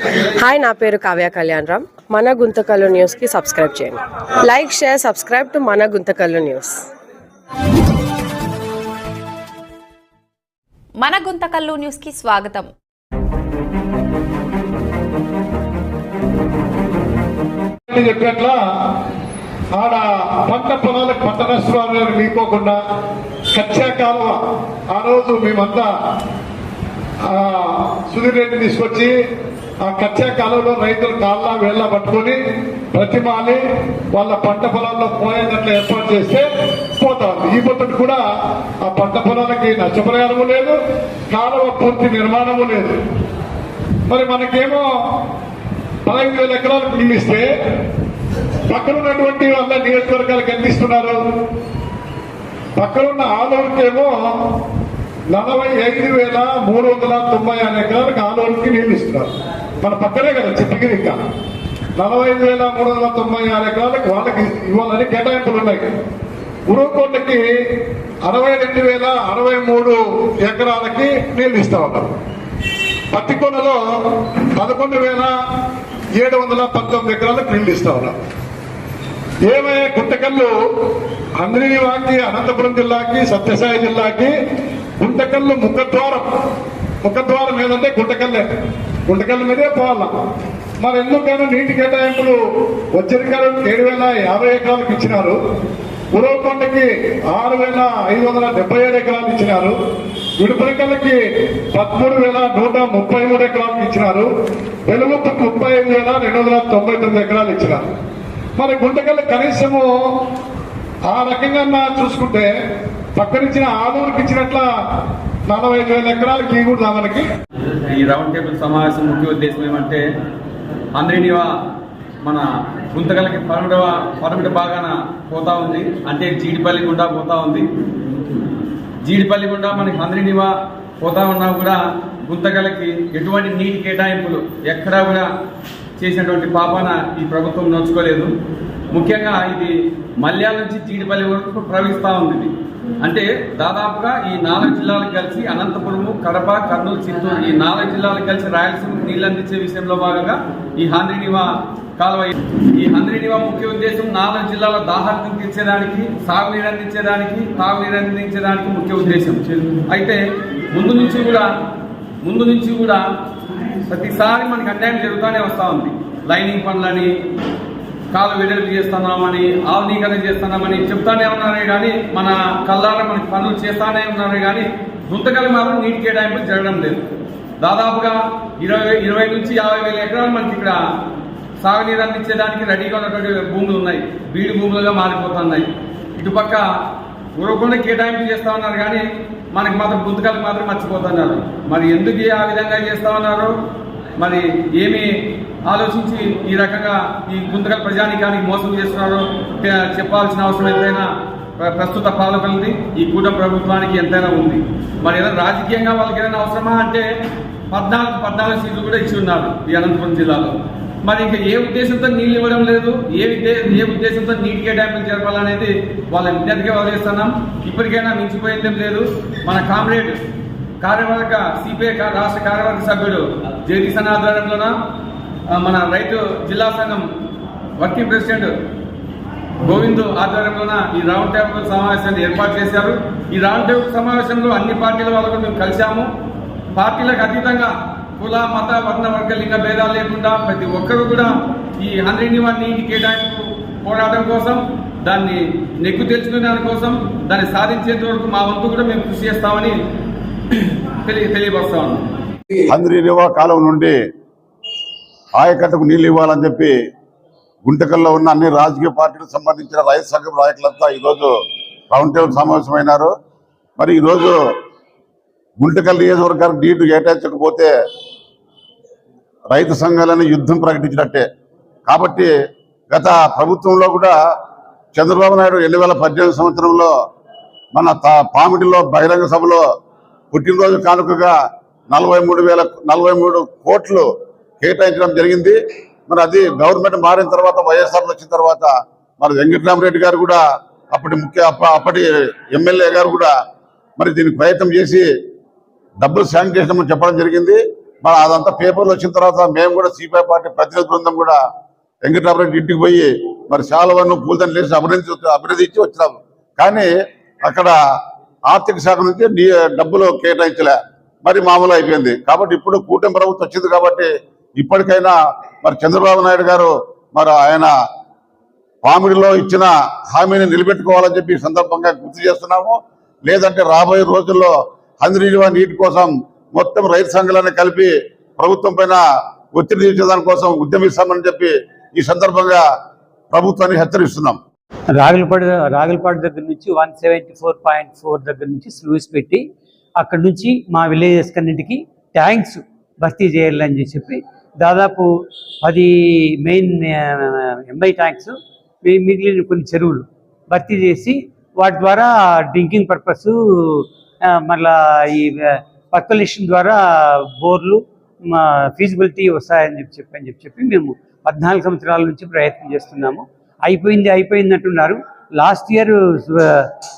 Hi నా పేరు కావ్య కళ్యాణ్ రామ్. మన గుంతకల్లు న్యూస్కి సబ్స్క్రైబ్ చేయండి. లైక్ షేర్ సబ్స్క్రైబ్ టు మన గుంతకల్లు న్యూస్ మన గుంతకల్లు న్యూస్కి స్వాగతం. చెప్పినట్లా ఆడ పంట పొలాలకు మీకోకుండా కచ్చా కాలువ ఆ రోజు మేమంతా ఆ, సుధీర్ రెడ్డి తీసుకొచ్చి ఆ కచ్చా కాలంలో రైతులు కాళ్ళ వేళ్ళ పట్టుకొని ప్రతిమాలి వాళ్ళ పంట పొలాల్లో పోయేటట్లు ఏర్పాటు చేస్తే పోతా ఉంది ఈ పొద్దుట కూడా ఆ పంట పొలాలకి నష్టపరిహారము లేదు కాలువ పూర్తి నిర్మాణము లేదు. మరి మనకేమో పదహైదు వేల ఎకరాలకు నీళ్ళు పక్కన ఉన్నటువంటి వాళ్ళ నియోజకవర్గాలకు ఎంత పక్కనున్న ఆలూరుకేమో నలభై ఐదు వేల మూడు వందల తొంభై ఆరు ఎకరాలకు ఆలూరుకి నీళ్ళు ఇస్తున్నారు. మన పక్కనే కదా చిప్పగిరి ఇంకా నలభై ఐదు వేల మూడు వందల తొంభై ఆరు ఎకరాలకు వాళ్ళకి ఇవ్వాలని కేటాయింపులు ఉన్నాయి. ఉరుకోటకి అరవై రెండు వేల అరవై మూడు ఎకరాలకి నీళ్ళు ఇస్తా ఉన్నారు. పత్తికొండలో పదకొండు వేల ఏడు వందల పంతొమ్మిది ఎకరాలకు నీళ్ళు ఇస్తా ఉన్నారు. ఏమయ్యా గుంటకల్లు అంద్రినివాకి అనంతపురం జిల్లాకి సత్యసాయి జిల్లాకి గుంటకల్లు ముఖద్వారం. ముఖద్వారం ఏదంటే గుంటకల్లే. గుంటకల్లు మీదే పోవాల? మరి ఎందుకైనా నీటి కేటాయింపులు వచ్చరికాలు ఏడు వేల యాభై ఎకరాలకు ఇచ్చినారు. ఉరవకొండకి ఆరు వేల ఐదు వందల డెబ్బై ఏడు ఎకరాలు ఇచ్చినారు. విడుపులకల్లకి పదమూడు వేల నూట ముప్పై మూడు ఎకరాలకు ఇచ్చినారు. వెలుగుప్పకి ముప్పై ఐదు వేల రెండు వందల తొంభై తొమ్మిది ఎకరాలు ఇచ్చినారు. మరి గుంటకల్లు కనీసము ఆ రకంగా చూసుకుంటే పక్కనిచ్చిన ఆదోనికి ఇచ్చినట్ల నలభై ఐదు వేల ఎకరాలకి కూడా మనకి ఈ రౌండ్ టేబుల్ సమావేశం ముఖ్య ఉద్దేశం ఏమంటే అందరినివా మన గుంతకలకి పరమిడ పరమిడ బాగాన పోతా ఉంది. అంటే జీడిపల్లి గుండా పోతా ఉంది. జీడిపల్లి గుండా మనకి అందరినివా పోతా ఉన్నా కూడా గుంతకలకి ఎటువంటి నీటి కేటాయింపులు ఎక్కడా కూడా చేసినటువంటి పాపాన ఈ ప్రభుత్వం నోచుకోలేదు ముఖ్యంగా ఇది మల్యాల నుంచి జీడిపల్లి వరకు ప్రవహిస్తూ ఉంది అంటే దాదాపుగా ఈ నాలుగు జిల్లాలు కలిసి అనంతపురము కడప కర్నూలు చిత్తూరు ఈ నాలుగు జిల్లాలు కలిసి రాయలసీమకు నీళ్ళు అందించే విషయంలో భాగంగా ఈ హంద్రీనివా కాలువ ఈ హంద్రీనివా ముఖ్య ఉద్దేశం నాలుగు జిల్లాల దాహార్థం తీర్చేదానికి సాగునీరు అందించేదానికి తాగునీరు అందించేదానికి ముఖ్య ఉద్దేశం. అయితే ముందు నుంచి కూడా ముందు నుంచి కూడా ప్రతిసారి మనకి అన్యాయం జరుగుతూనే వస్తూ ఉంది. లైనింగ్ పనులని కాలు వెడల్పు చేస్తున్నామని ఆధునీకరణ చేస్తున్నామని చెప్తానే ఉన్నారే కానీ మన కళ్ళారా మనకి పనులు చేస్తానే ఉన్నారే కానీ గుంతకలు మాత్రం నీటి కేటాయింపు జరగడం లేదు. దాదాపుగా ఇరవై ఇరవై నుంచి యాభై వేల ఎకరాలు మనకి ఇక్కడ సాగునీరు అందించేదానికి రెడీగా ఉన్నటువంటి భూములు ఉన్నాయి. బీడు భూములుగా మారిపోతున్నాయి. ఇటుపక్క ఉరవకుండా కేటాయింపు చేస్తా ఉన్నారు కానీ మనకి మాత్రం గుంతకాలు మాత్రం మర్చిపోతున్నారు. మరి ఎందుకు ఆ విధంగా చేస్తా ఉన్నారు? మరి ఏమి ఆలోచించి ఈ రకంగా ఈ గుంతకల్ ప్రజానికానికి మోసం చేస్తున్నారో చెప్పాల్సిన అవసరం ఎంతైనా ప్రస్తుత పాలకులది ఈ కూటమి ప్రభుత్వానికి ఎంతైనా ఉంది. మరి ఏదైనా రాజకీయంగా వాళ్ళకి ఏదైనా అవసరమా అంటే పద్నాలుగు పద్నాలుగు సీట్లు కూడా ఇచ్చి ఉన్నారు ఈ అనంతపురం జిల్లాలో. మరి ఇంకా ఏ ఉద్దేశంతో నీళ్ళు ఇవ్వడం లేదు ఏ ఏ ఉద్దేశంతో నీటి కేటాయింపులు జరపాలనేది వాళ్ళ విద్యార్థిగా వదిలేస్తున్నాం. ఇప్పటికైనా మించిపోయిందేం లేదు. మన కామ్రేడ్ కార్యవర్గ సిపిఐ రాష్ట్ర కార్యవర్గ సభ్యుడు జగదీశన్ ఆధ్వర్యంలోన మన రైతు జిల్లా సంఘం వర్కింగ్ ప్రెసిడెంట్ గోవింద్ ఆధ్వర్యంలోన ఈ రౌండ్ టేబుల్ సమావేశాన్ని ఏర్పాటు చేశారు. ఈ రౌండ్ టేబుల్ సమావేశంలో అన్ని పార్టీల వాళ్ళకు మేము కలిశాము. పార్టీలకు అతీతంగా కుల మత వర్ణ వర్గ లింగ భేదాలు లేకుండా ప్రతి ఒక్కరు కూడా ఈ హండ్రెడ్ నీటి కేటాయింపు పోరాటం కోసం దాన్ని నెగ్గు తెచ్చుకునే దానికోసం దాన్ని సాధించేంత వరకు మా వంతు కూడా మేము కృషి చేస్తామని తెలియ తెలియపరుస్తా ఉన్నాం. హంద్రీనివా కాలం నుండి ఆయకట్టుకు నీళ్ళు ఇవ్వాలని చెప్పి గుంటకల్లో ఉన్న అన్ని రాజకీయ పార్టీలకు సంబంధించిన రైతు సంఘం నాయకులంతా ఈరోజు రౌండ్ టేబుల్ సమావేశమైనారు. మరి ఈరోజు గుంటకల్ నియోజకవర్గానికి నీళ్ళు కేటాయించకపోతే రైతు సంఘాలని యుద్ధం ప్రకటించినట్టే. కాబట్టి గత ప్రభుత్వంలో కూడా చంద్రబాబు నాయుడు రెండు వేల పద్దెనిమిది సంవత్సరంలో మన తా- పామిడిలో బహిరంగ సభలో పుట్టినరోజు కానుకగా నలభై మూడు వేల నలభై మూడు కోట్లు కేటాయించడం జరిగింది. మరి అది గవర్నమెంట్ మారిన తర్వాత వైఎస్ఆర్ వచ్చిన తర్వాత మరి వెంకటరామరెడ్డి గారు కూడా అప్పటి ముఖ్య అప్పటి ఎమ్మెల్యే గారు కూడా మరి దీనికి ప్రయత్నం చేసి డబ్బులు శాంక్ చేసినామని చెప్పడం జరిగింది. మరి అదంతా పేపర్లు వచ్చిన తర్వాత మేము కూడా సిపిఐ పార్టీ ప్రతినిధి బృందం కూడా వెంకటరామరెడ్డి ఇంటికి పోయి మరి శాలవన్ను పూలదండలు లేచి అభినంది అభినందించి వచ్చినాము. కానీ అక్కడ ఆర్థిక శాఖ నుంచి డబ్బులు కేటాయించలే. మరి మామూలు అయిపోయింది. కాబట్టి ఇప్పుడు కూటమి ప్రభుత్వం వచ్చింది కాబట్టి ఇప్పటికైనా మరి చంద్రబాబు నాయుడు గారు మరి ఆయన పామిడిలో ఇచ్చిన హామీని నిలబెట్టుకోవాలని చెప్పి సందర్భంగా గుర్తు చేస్తున్నాము. లేదంటే రాబోయే రోజుల్లో హంద్రీజీవ నీటి కోసం మొత్తం రైతు సంఘాలను కలిపి ప్రభుత్వం పైన ఒత్తిడి తీర్చేదాని కోసం ఉద్యమిస్తామని చెప్పి ఈ సందర్భంగా ప్రభుత్వాన్ని హెచ్చరిస్తున్నాం. రాగులపాడు రాగులపాడు దగ్గర నుంచి one seventy four point four దగ్గర నుంచి స్లూస్ పెట్టి అక్కడి నుంచి మా విలేజెస్ కన్నింటికి ట్యాంక్స్ భర్తీ చేయాలని చెప్పి దాదాపు పది మెయిన్ ఎంఐ ట్యాంక్స్ మిగిలిన కొన్ని చెరువులు భర్తీ చేసి వాటి ద్వారా డ్రింకింగ్ పర్పస్ మళ్ళా ఈ పర్కలేషన్ ద్వారా బోర్లు ఫీజిబిలిటీ వస్తాయని చెప్పి చెప్పి అని చెప్పి చెప్పి మేము పద్నాలుగు సంవత్సరాల నుంచి ప్రయత్నం చేస్తున్నాము. అయిపోయింది అయిపోయింది అంటున్నారు. లాస్ట్ ఇయర్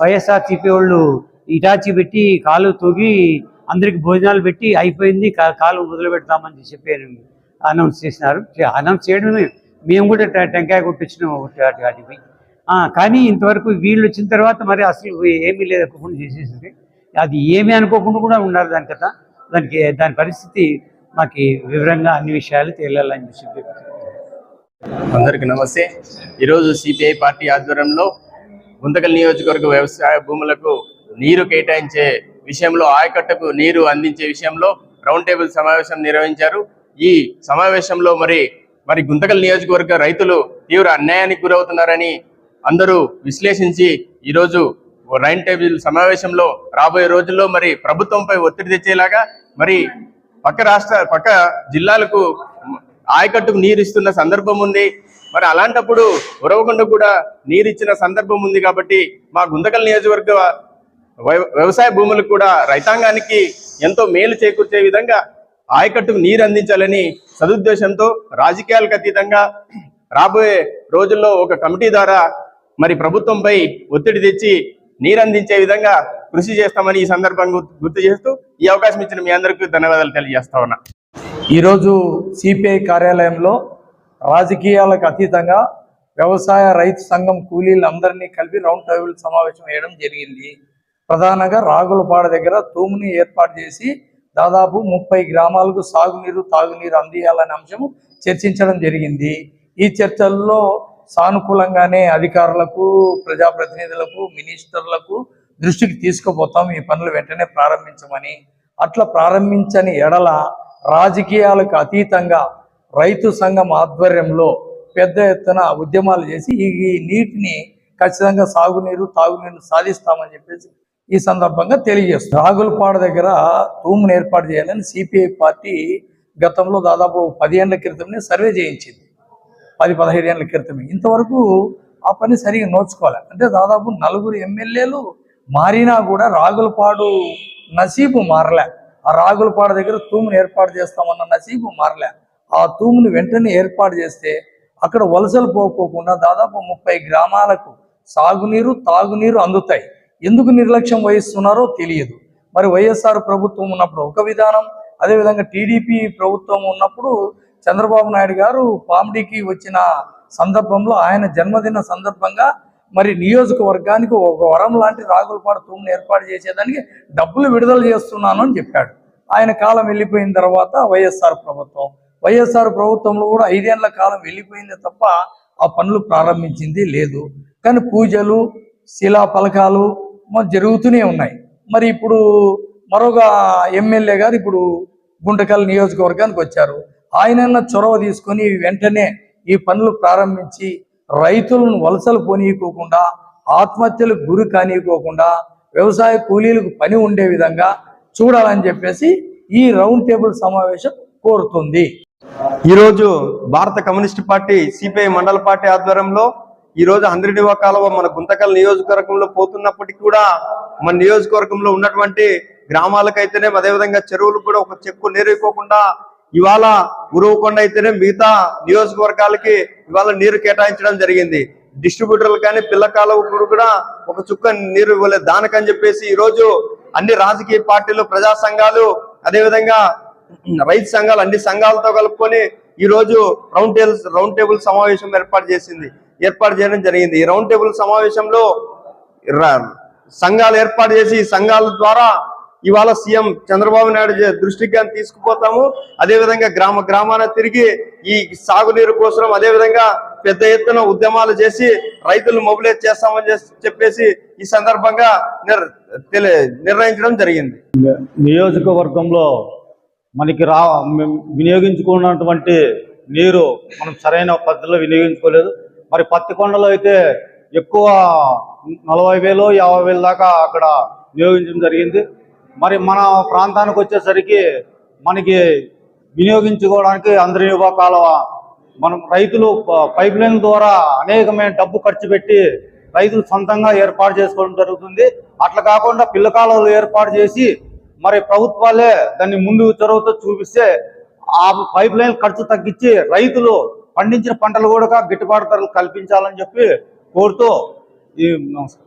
వైఎస్ఆర్సీపీ వాళ్ళు ఇటాచి పెట్టి కాలు తూగి అందరికి భోజనాలు పెట్టి అయిపోయింది. కాలు మొదలు పెడతామని చెప్పి అనౌన్స్ చేసినారు. అనౌన్స్ చేయడమే. మేము కూడా టెంకాయ కొట్టించినాం ఒకటి వాటికి కానీ ఇంతవరకు వీళ్ళు వచ్చిన తర్వాత మరి అసలు ఏమీ లేదనుకోకుండా చేసేసింది. అది ఏమీ అనుకోకుండా కూడా ఉన్నారు దాని కదా దానికి దాని పరిస్థితి మాకు వివరంగా అన్ని విషయాలు తేలాలని చెప్పి. అందరికీ నమస్తే. ఈరోజు సిపిఐ పార్టీ ఆధ్వర్యంలో గుంతకల్ నియోజకవర్గ వ్యవసాయ భూములకు నీరు కేటాయించే విషయంలో ఆయకట్టకు నీరు అందించే విషయంలో రౌండ్ టేబుల్ సమావేశం నిర్వహించారు. ఈ సమావేశంలో మరి మరి గుంతకల్ నియోజకవర్గ రైతులు తీవ్ర అన్యాయానికి గురవుతున్నారని అందరూ విశ్లేషించి ఈరోజు రౌండ్ టేబుల్ సమావేశంలో రాబోయే రోజుల్లో మరి ప్రభుత్వంపై ఒత్తిడి తెచ్చేలాగా మరి పక్క రాష్ట్ర పక్క జిల్లాలకు ఆయకట్టుకు నీరు ఇస్తున్న సందర్భం ఉంది. మరి అలాంటప్పుడు ఉరవకొండ కూడా నీరు ఇచ్చిన సందర్భం ఉంది కాబట్టి మా గుంతకల్ నియోజకవర్గ వ్యవసాయ భూములకు కూడా రైతాంగానికి ఎంతో మేలు చేకూర్చే విధంగా ఆయకట్టుకు నీరు అందించాలని సదుద్దేశంతో రాజకీయాలకు అతీతంగా రాబోయే రోజుల్లో ఒక కమిటీ ద్వారా మరి ప్రభుత్వంపై ఒత్తిడి తెచ్చి నీరు అందించే విధంగా కృషి చేస్తామని ఈ సందర్భంగా గుర్తు- చేస్తూ ఈ అవకాశం ఇచ్చిన మీ అందరికీ ధన్యవాదాలు తెలియజేస్తా ఉన్నా. ఈరోజు సిపిఐ కార్యాలయంలో రాజకీయాలకు అతీతంగా వ్యవసాయ రైతు సంఘం కూలీలందరినీ కలిపి రౌండ్ టేబుల్ సమావేశం వేయడం జరిగింది. ప్రధానంగా రాగులపాడ దగ్గర తూముని ఏర్పాటు చేసి దాదాపు ముప్పై గ్రామాలకు సాగునీరు తాగునీరు అందియాలనే అంశము చర్చించడం జరిగింది. ఈ చర్చల్లో సానుకూలంగానే అధికారులకు ప్రజాప్రతినిధులకు మినిస్టర్లకు దృష్టికి తీసుకుపోతాం. ఈ పనులు వెంటనే ప్రారంభించమని. అట్లా ప్రారంభించని ఎడల రాజకీయాలకు అతీతంగా రైతు సంఘం ఆధ్వర్యంలో పెద్ద ఎత్తున ఉద్యమాలు చేసి ఈ ఈ నీటిని ఖచ్చితంగా సాగునీరు తాగునీరు సాధిస్తామని చెప్పేసి ఈ సందర్భంగా తెలియజేస్తుంది రాగులపాడు దగ్గర తూమును ఏర్పాటు చేయాలని సిపిఐ పార్టీ గతంలో దాదాపు పదిహేళ్ళ క్రితమే సర్వే చేయించింది. పది పదహైదు ఏళ్ళ క్రితమే. ఇంతవరకు ఆ పని సరిగా నోచుకోవాలి. అంటే దాదాపు నలుగురు ఎమ్మెల్యేలు మారినా కూడా రాగులపాడు నసీబు మారలే. ఆ రాగులపాడు దగ్గర తూమును ఏర్పాటు చేస్తామన్న నసీబు మారలే. ఆ తూమును వెంటనే ఏర్పాటు చేస్తే అక్కడ వలసలు పోకోకుండా దాదాపు ముప్పై గ్రామాలకు సాగునీరు తాగునీరు అందుతాయి. ఎందుకు నిర్లక్ష్యం వహిస్తున్నారో తెలియదు. మరి వైఎస్ఆర్ ప్రభుత్వం ఉన్నప్పుడు ఒక విధానం అదేవిధంగా టీడీపీ ప్రభుత్వం ఉన్నప్పుడు చంద్రబాబు నాయుడు గారు పామిడికి వచ్చిన సందర్భంలో ఆయన జన్మదిన సందర్భంగా మరి నియోజకవర్గానికి ఒక వరం లాంటి రాగులపాడు తూమును ఏర్పాటు చేసేదానికి డబ్బులు విడుదల చేస్తున్నాను అని చెప్పాడు. ఆయన కాలం వెళ్ళిపోయిన తర్వాత వైఎస్ఆర్ ప్రభుత్వం. వైఎస్ఆర్ ప్రభుత్వంలో కూడా ఐదేళ్ళ కాలం వెళ్ళిపోయింది తప్ప ఆ పనులు ప్రారంభించింది లేదు. కానీ పూజలు శిలా ఫలకాలు జరుగుతూనే ఉన్నాయి. మరి ఇప్పుడు మరొక ఎమ్మెల్యే గారు ఇప్పుడు గుంటకల్ నియోజకవర్గానికి వచ్చారు. ఆయన చొరవ తీసుకొని వెంటనే ఈ పనులు ప్రారంభించి రైతులను వలసలు పోనీయకోకుండా ఆత్మహత్యలకు గురి కానీయకోకుండా వ్యవసాయ కూలీలకు పని ఉండే విధంగా చూడాలని చెప్పేసి ఈ రౌండ్ టేబుల్ సమావేశం కోరుతుంది. ఈరోజు భారత కమ్యూనిస్ట్ పార్టీ సిపిఐ మండల పార్టీ ఆధ్వర్యంలో ఈ రోజు హంద్రిడివా కాలువ మన గుంతకల్ నియోజకవర్గంలో పోతున్నప్పటికీ కూడా మన నియోజకవర్గంలో ఉన్నటువంటి గ్రామాలకైతేనే అదేవిధంగా చెరువులకు కూడా ఒక చెక్కు నీరుకోకుండా ఇవాళ ఉరవకొండ అయితేనే మిగతా నియోజకవర్గాలకి ఇవాళ నీరు కేటాయించడం జరిగింది. డిస్ట్రిబ్యూటర్లు కానీ పిల్ల కాలువకు కూడా ఒక చుక్క నీరు ఇవ్వలేదు దానికని చెప్పేసి ఈ రోజు అన్ని రాజకీయ పార్టీలు ప్రజా సంఘాలు అదేవిధంగా రైతు సంఘాలు అన్ని సంఘాలతో కలుపుకొని ఈ రోజు రౌండ్ టేబుల్ రౌండ్ టేబుల్ సమావేశం ఏర్పాటు చేసింది. ఏర్పాటు చేయడం జరిగింది. ఈ రౌండ్ టేబుల్ సమావేశంలో సంఘాలు ఏర్పాటు చేసి సంఘాల ద్వారా ఇవాళ సీఎం చంద్రబాబు నాయుడు దృష్టికి కానీ తీసుకుపోతాము. అదేవిధంగా గ్రామ గ్రామాన తిరిగి ఈ సాగునీరు కోసం అదే విధంగా పెద్ద ఎత్తున ఉద్యమాలు చేసి రైతులు మొబిలైజ్ చేస్తామని చెప్పేసి ఈ సందర్భంగా నిర్ తెలి- నిర్ణయించడం జరిగింది. నియోజకవర్గంలో మనకి రా వినియోగించుకున్నటువంటి నీరు మనం సరైన పద్ధతిలో వినియోగించుకోలేదు. మరి పత్తికొండలో అయితే ఎక్కువ నలభై వేలు యాభై వేలు దాకా అక్కడ వినియోగించడం జరిగింది. మరి మన ప్రాంతానికి వచ్చేసరికి మనకి వినియోగించుకోవడానికి అందరి కాలువ మనం రైతులు పైప్ లైన్ ద్వారా అనేకమైన డబ్బు ఖర్చు పెట్టి రైతులు సొంతంగా ఏర్పాటు చేసుకోవడం జరుగుతుంది. అట్లా కాకుండా పిల్ల కాలువలు ఏర్పాటు చేసి మరి ప్రభుత్వాలే దాన్ని ముందు చొరవతో చూపిస్తే ఆ పైప్ లైన్ ఖర్చు తగ్గించి రైతులు పండించిన పంటలు కూడా గిట్టుబాటు ధరలు కల్పించాలని చెప్పి కోరుతూ ఈ నమస్కారం.